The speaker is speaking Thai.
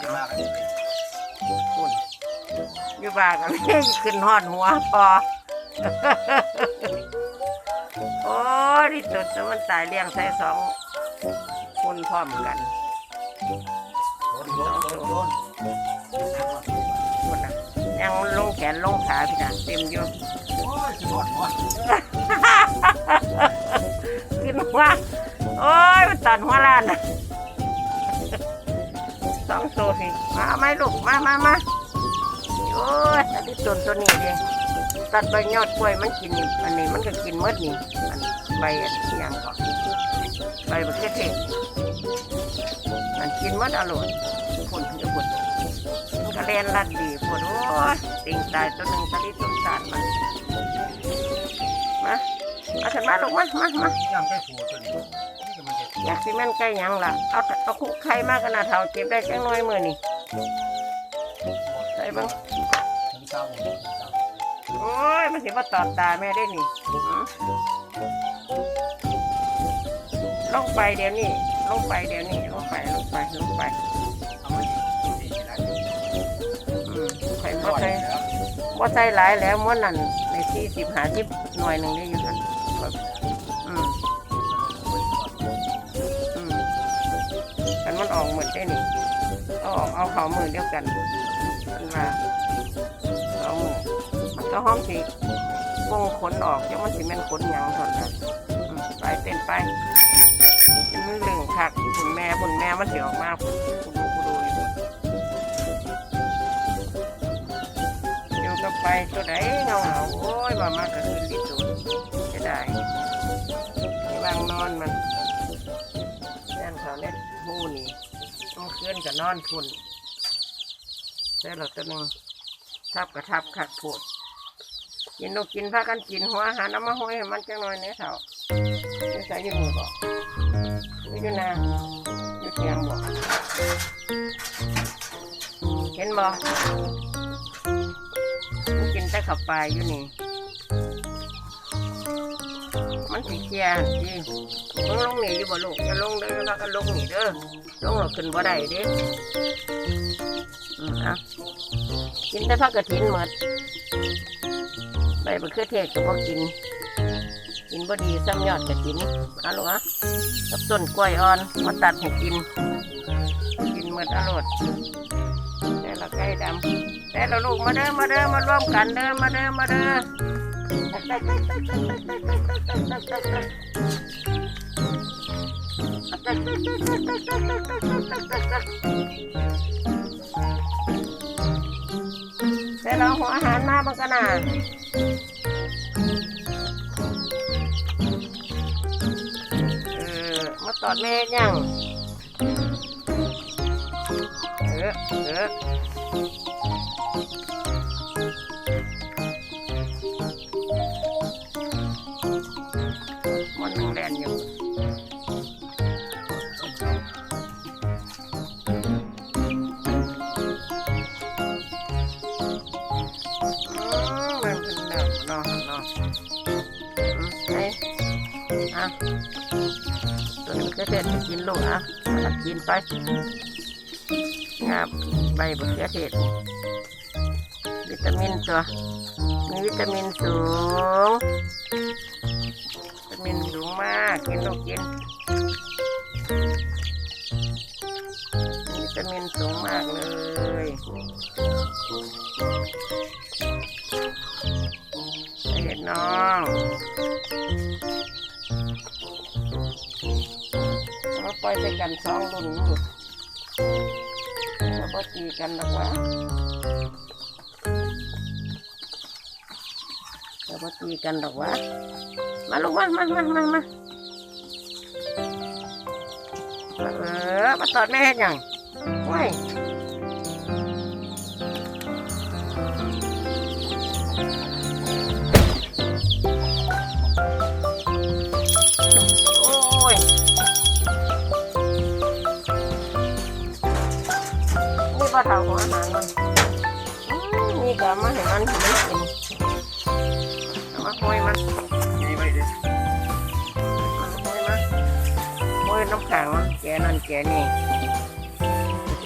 จะมากันเลยคุณอยู่บ้านกันเลยขึ้นหอดหัวพอ โอ้ยที่สุดจะมันตายเลี้ยงใส่สองคนพร้อมกันโดนโดนโดนโดนคนน่ะยังลงแขนลงขาพี่นะเต็มอยู่ โอ้ยโดนโดขึ้นหัวโอ้ยมันตัดหัวล้านนะ สองตัวสิมาเอาไหมลูกมามามาโอ้ยอันที่ต้นตัวนี้ดิตัดใบยอดกล้วยมันกินนี่อันนี้มันก็กินหมดนี่อันใบอันนี้ยังก่อนใบมะเขือเทศมันกินหมดอร่อยผลจะผลมันก็เรียนรัดดีผลโอ้ยติงตายตัวหนึ่งตะลิต้นสารมันมาเอาฉันมาลูกมามามาย่างไปผูตัวนี้นี่ก็มันจะอยากสิแม่นใกล้หยังล่ะเอา เอาคุกไข่มากขนาดเท่าเจ็บได้จังน้อยมือนี่ใส่เบ้างถึงเศร้าถึงเศร้าโอ้ยมันสิมาตอดตาแม่ได้นี่หือลงไปเดี๋ยวนี้ลงไปเดี๋ยวนี้ลงไปลงไปลงไปเอามาดีแล้วอืมไข่ปบ่ล่อยใส่แล้วบ่ใส่หลายแล้วม้วนนั่นในสี่สิบหาสิบหน่วยหนึ่งได้อยู่กัน กเอาเขามือเดียวกันมันมาเอามือมันก็ห้อมสิวงขนออกยังมันสิแม่นขนหยังเท่านั้นอืมไปเต้นไปมือเหลืองคักคุณแม่คุณแม่มันสิออกมาคุณดูคุณดูอยู่อยู่กับไปตัวไหนเงาเงาโอ้ยว่ามากก็คือลิสุดจะได้ให้วางนอนมันนั่นเขาเน็ตหูนี่ต้ นกับนอนคุณแต่เราตัวหนึ่งทับกับทับขัดผดกินนกกินพากันกินหัวอาหารน้ำมาห้อยมันจังหน่อยเนี่ยเถาจะใส่ยี่มือบอกหรือยู่นาอยู่เตียงบอกเห็นบอกกินแต่ขับไปยอยู่นี่ มันสีเขียจีมึงลงหนีอยู่บ่ลูกอย่าลงเด้อแล้วก็ลงหนีเด้อลงเราขึ้นบ่ได้เด้อืมเอากินแต่ผักกระถินหมดใบมะเขือเทศก็บ่กิน กินบ่ดีซ้ำยอดกระถินเอาลูกอะกับต้นกล้วยอ่อนมาตัดให้กิน กินหมดอร่อยแต่ละไก่ดำแต่ละลูกมาเด้อมาเด้อมาร่วมกันเด้อมาเด้อมาเด้อ แต่เราหัวอาหารมาบังกันนะเออ มาตอดแม่ยังเออ เออ นเนื้อเนนอืมไอ้อะตัวนี้ก็เด็ดจะกินลูกอะตัดกินไปงาบใบมะเขือเทศวิตามินตัวมีวิตามินสูงวิตามินสูงมากกินลูกกินมีวิตามินสูงมากเลย น้องมาปล่อยไปกันสองรุ่นอยู่แล้วก็ตีกันหรอกวะแล้วก็ตีกันหรอกวะมาลูกมามามามามาเออมาตอดแม่ยังว้าย นี่าเทาของอาหารมันอืมนี่ก็เอามาให้มันให้มันกินเอามาห้อยมันมีไว้เด้ออามาห้อยมันห้อยน้ำแข็งมันแกนั่นแกนี่